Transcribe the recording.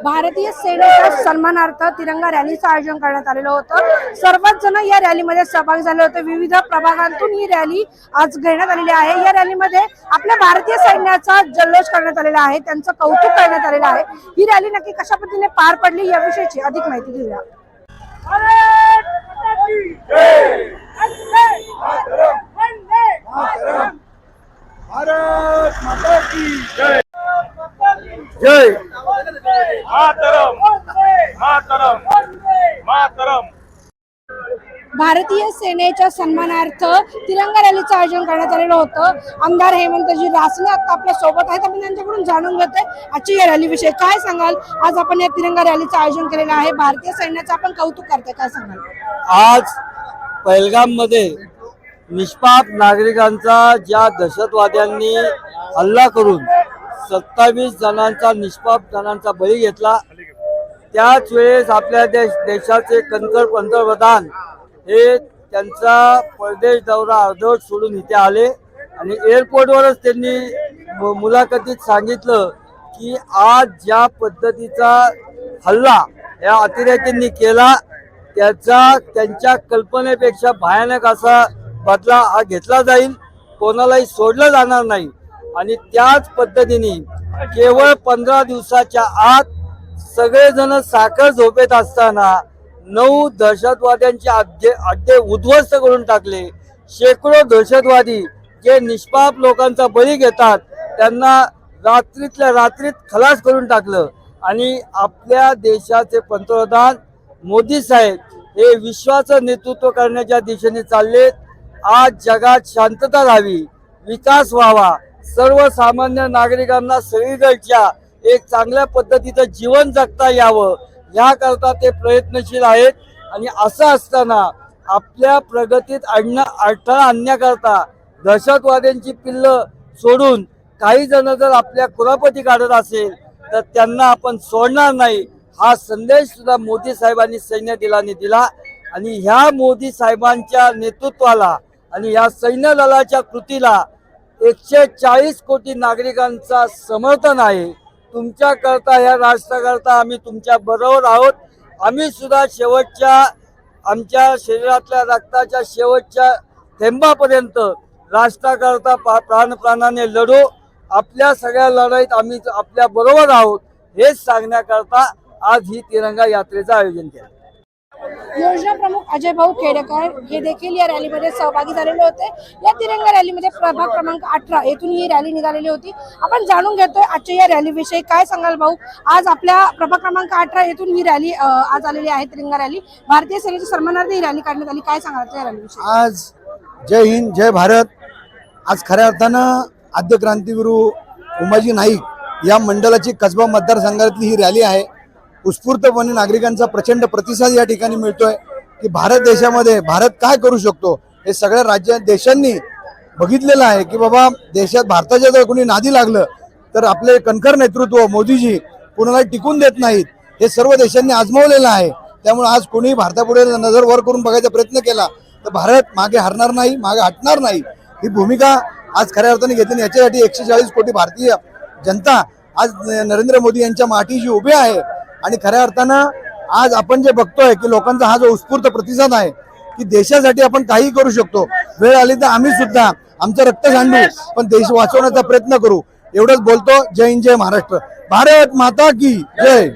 भारतीय सेनेच्या सन्मानार्थ तिरंगा रॅलीचं आयोजन करण्यात आलेलं होतं. सर्वच जण या रॅलीमध्ये सहभागी झाले होते. विविध प्रभागांतून ही रॅली आज घेण्यात आलेली आहे. या रॅलीमध्ये आपल्या भारतीय सैन्याचा जल्लोष करण्यात आलेला आहे. त्यांचं कौतुक करण्यात आलेलं आहे. ही रॅली नक्की कशा पद्धतीने पार पडली याविषयीची अधिक माहिती घेऊया. भारत माता की जय. जय. मातरम. मातरम. मातरम. भारतीय सेनेच्या सन्मानार्थ तिरंगा रॅलीचं आयोजन करण्यात आलेलं होतं. आमदार हेमंतजी रासने आता आपल्यासोबत आहेत. आपण त्यांच्याकडून जाणून घेतोय. आजच्या या रॅलीविषयी काय सांगाल? आज आपण या तिरंगा रॅलीचं आयोजन केलेलं आहे. भारतीय सैन्याचं आपण कौतुक करतोय. काय सांगाल? आज पहलगाममध्ये निष्पाप नागरिकांचा ज्या दहशतवाद्यांनी हल्ला करून सत्तावीस जणांचा निष्पाप जणांचा बळी घेतला. त्याच वेळेस आपल्या देश देशाचे कणकर पंतप्रधान हे त्यांचा परदेश दौरा अर्धवट सोडून इथे आले. आणि एअरपोर्टवरच त्यांनी मु- मुलाखतीत सांगितलं की आज ज्या पद्धतीचा हल्ला या अतिरेक्यांनी केला त्याचा त्यांच्या कल्पनेपेक्षा भयानक असा बदला हा घेतला जाईल. कोणालाही सोडलं जाणार नाही. आणि त्याच पद्धतीने केवळ पंधरा दिवसाच्या आत सगळेजण साखर झोपेत असताना नऊ दहशतवाद्यांचे अड्डे अड्डे उद्ध्वस्त करून टाकले. शेकडो दहशतवादी जे निष्पाप लोकांचा बळी घेतात त्यांना रात्रीतल्या रात्रीत खलास करून टाकलं. आणि आपल्या देशाचे पंतप्रधान मोदी साहेब हे विश्वाचं नेतृत्व करण्याच्या दिशेने चाललेत. आज जगात शांतता राहावी विकास व्हावा सर्वसामान्य नागरिकांना सगळीकडच्या एक चांगल्या पद्धतीचं जीवन जगता यावं याकरता ते प्रयत्नशील आहेत. आणि असं असताना आपल्या प्रगतीत आणणं अडथळा आणण्याकरता दहशतवाद्यांची पिल्लं सोडून काही जण जर आपल्या कुरापती काढत असेल तर त्यांना आपण सोडणार नाही. हा संदेश सुद्धा मोदी साहेबांनी सैन्य दिलाने दिला. आणि ह्या मोदी साहेबांच्या नेतृत्वाला आणि ह्या सैन्य दलाच्या कृतीला एकशे चाळीस कोटी नागरिकांचा समर्थन आहे. तुमच्याकरता ह्या राष्ट्राकरता आम्ही तुमच्या बरोबर आहोत. आम्ही सुद्धा शेवटच्या आमच्या शरीरातल्या रक्ताच्या शेवटच्या थेंबापर्यंत राष्ट्राकरता पा- प्राणप्राणाने लढू. आपल्या सगळ्या लढाईत आम्ही आपल्या बरोबर आहोत हेच सांगण्याकरता आज ही तिरंगा यात्रेचं आयोजन केलं. योजना प्रमुख अजय भाऊ खेडेकर हे देखील या रॅलीमध्ये सहभागी झालेले होते. या तिरंगा रॅलीमध्ये प्रभाग क्रमांक अठरा येथून ही रॅली निघालेली होती. आपण जाणून घेतोय आजच्या या रॅलीविषयी काय सांगाल भाऊ? आज आपल्या प्रभाग क्रमांक अठरा येथून ही रॅली आज आलेली आहे तिरंगा रॅली. भारतीय सेनेच्या सन्मानार्थ ही रॅली काढण्यात आली. काय सांगाल या रॅलीविषयी? आज जय हिंद जय भारत. आज खऱ्या अर्थानं आद्य क्रांतिगुरु उमाजी नाईक या मंडळाची कसबा मतदारसंघातली ही रॅली आहे. उत्स्फूर्तपणे नागरिकांचा प्रचंड प्रतिसाद या ठिकाणी मिळतोय की भारत देशामध्ये भारत काय करू शकतो हे सगळ्या राज्या देशांनी बघितलेलं आहे की बाबा देशात भारताच्या जर कोणी नादी लागलं तर आपले कणखर नेतृत्व मोदीजी कुणाला टिकून देत नाहीत. हे सर्व देशांनी आजमावलेलं आहे. त्यामुळे आज कोणीही भारतापुढे नजर वर करून बघायचा प्रयत्न केला तर भारत मागे हरणार नाही मागे हटणार नाही. ही भूमिका आज खऱ्या अर्थाने घेतली आणि याच्यासाठी एकशे चाळीस कोटी भारतीय जनता आज नरेंद्र मोदी यांच्या माठीशी उभी आहे. आणि खऱ्या अर्थानं आज आपण जे बघतोय की लोकांचा हा जो उत्स्फूर्त प्रतिसाद आहे की देशासाठी आपण काही करू शकतो. वेळ आली तर आम्ही सुद्धा आमचं रक्त सांडू पण देश वाचवण्याचा प्रयत्न करू. एवढंच बोलतो. जय हिंद जय महाराष्ट्र. भारत माता की जय.